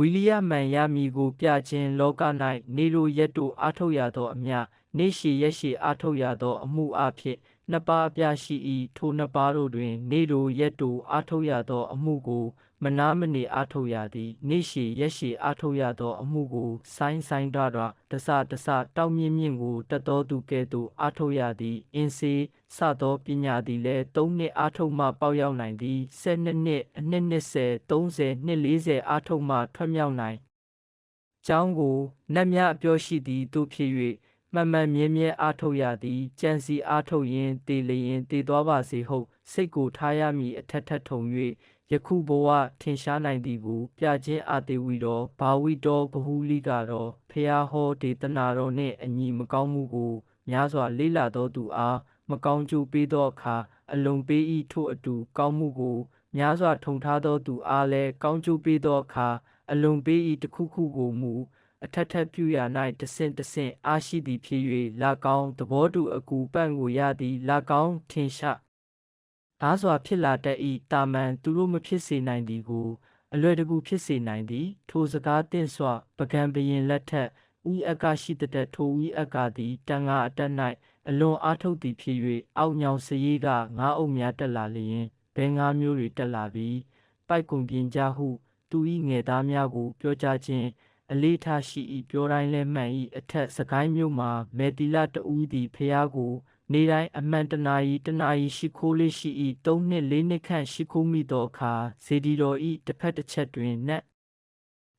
ဝီလိယမန်ရမည်ကိုပြခြင်းလောက၌နေလိုရက်တို့အားထုတ်ရသောအမြနေရှိရက်ရှိအားထုတ်ရသောအမှုအဖြစ် နှစ်ပါးအပြရှိ၏ထိုနှစ်ပါးတို့တွင် နေလိုရက်တို့အားထုတ်ရသော အမှုကို မနာမနေအားထုတ်ရသည် နေရှိရက်ရှိအားထုတ်ရသော အမှုကို ဆိုင်းဆိုင်းတွတွတဆတဆတောက်မြင့်မြင့်ကိုတတ်တော်သူကဲ့သို့အားထုတ်ရသည်အင်းစေစသောပညာသည်လည်း၃နှစ်အားထုတ်မှပေါက်ရောက်နိုင်သည်၁၂နှစ်အနှစ်20 30နှစ်40အားထုတ်မှထွက်မြောက်နိုင်ကျောင်းကိုနတ်များအပြောရှိသည်တို့ဖြစ်၍ မှန်မှန်မြဲမြဲအားထုတ်ရသည်ကြံစီအားထုတ်ရင်တည်လျင်တည်သွားပါစေဟုတ်စိတ်ကိုထားရမည်အထက်ထက်ထုံ၍ယခုဘဝထင်ရှားနိုင်သည်ကိုပြခြင်းအတေဝီတော်ဘာဝီတော်ဘဟုလိကတော့ဖျားဟောဒေသနာတော်နှင့်အညီမကောင်းမှုကိုများစွာလေးလာသောသူအားမကောင်းကျိုးပေးသောအခါအလုံးပေးဤထို့အတူကောင်းမှုကိုများစွာထုံထားသောသူအားလည်းကောင်းကျိုးပေးသောအခါအလုံးပေးဤတစ်ခုခုကိုမူ အထက်ထက်ပြုရာ၌တဆင့်တဆင့်အားရှိသည်ဖြစ်၍လာကောင်းသဘောတူအကူပန့်ကိုရသည်လာကောင်းထင်ရှားဒါစွာဖြစ်လာတတ်၏တာမန်သူတို့မဖြစ်စေနိုင်သည်ကိုအလွယ်တကူဖြစ်စေနိုင်သည် ထိုစကားတင့်စွာပကံဘရင်လက်ထက်ဤအကရှိတတ်ထိုဤအကသည်တန်ငါအတက်၌အလွန်အားထုတ်သည်ဖြစ်၍အောက်ညောင်စရေးကငါးအုပ်များတက်လာလျင်ဘဲငါးမျိုးတွေတက်လာပြီးပိုက်ကုံပြင်ကြဟု သူ၏ငယ်သားများကိုပြောကြားခြင်း အလေးထားရှိ၏ပြောတိုင်းလဲမှန်၏အထက်စကိုင်းမြို့မှာမေတီလာတူးသည်ဖျားကို နေတိုင်းအမှန်တနာရီတနာရီရှိခိုးလေးရှိ၏၃နှစ်၄နှစ်ခန့်ရှိခိုးမိသောအခါဇေဒီတော်၏တစ်ဖက်တစ်ချက်တွင်နတ်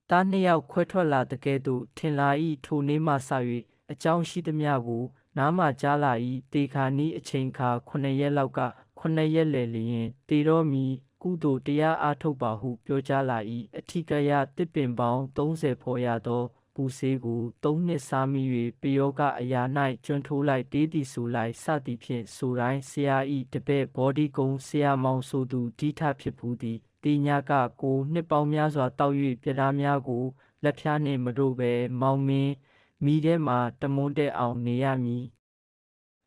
သားနှစ်ယောက်ခွဲထွက်လာတကဲ့သို့ထင်လာ၏ထိုနေ့မှစ၍အကြောင်းရှိသမျှကိုနားမှကြားလာ၏တေခါနီးအချိန်ခါ9ရက်လောက်က9ရက်လည်လျင်တေတော်မီ ကုသိုလ်တရားအားထုတ်ပါဟု ပြောကြားလာ၏အထီကရတစ်ပင်ပေါင်း30ဖော်ရသောပူဆေးကို၃နှစ်စားမိ၍ပယောကအရာ၌ကျွန်းထိုးလိုက်တေးသည်ဆိုလိုက်စသည်ဖြင့်ဆိုတိုင်းဆရာဤတပည့်ဘောဒီကုံဆရာမောင်ဆိုသူဒီထဖြစ်ဘူးသည်တေညာကကိုနှစ်ပေါင်းများစွာတောက်၍ပြဓာများကိုလက်ဖြားနှင့်မတို့ပဲမောင်မင်းမိထဲမှတမွန်းတဲ့အောင်နေရမည်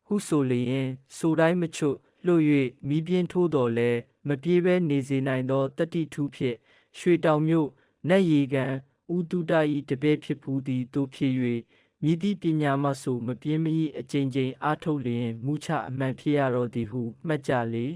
ဟုဆိုလျင်ဆိုတိုင်းမချွတ်လို့၍မိပြင်းထိုးတော်လဲ မပြေးဘဲနေစေနိုင်သောတတိထုဖြင့်ရွှေတောင်မြို့နတ်ရီကန်ဥတုတဤတပည့်ဖြစ်ဘူးသည်တို့ဖြစ်၍မြည်သည့်ပညာမဆိုမပြင်းမီအကျဉ်းချင်းအားထုတ်လျင်မူချအမှန်ဖြစ်ရတော်သည်ဟုမှတ်ကြလေ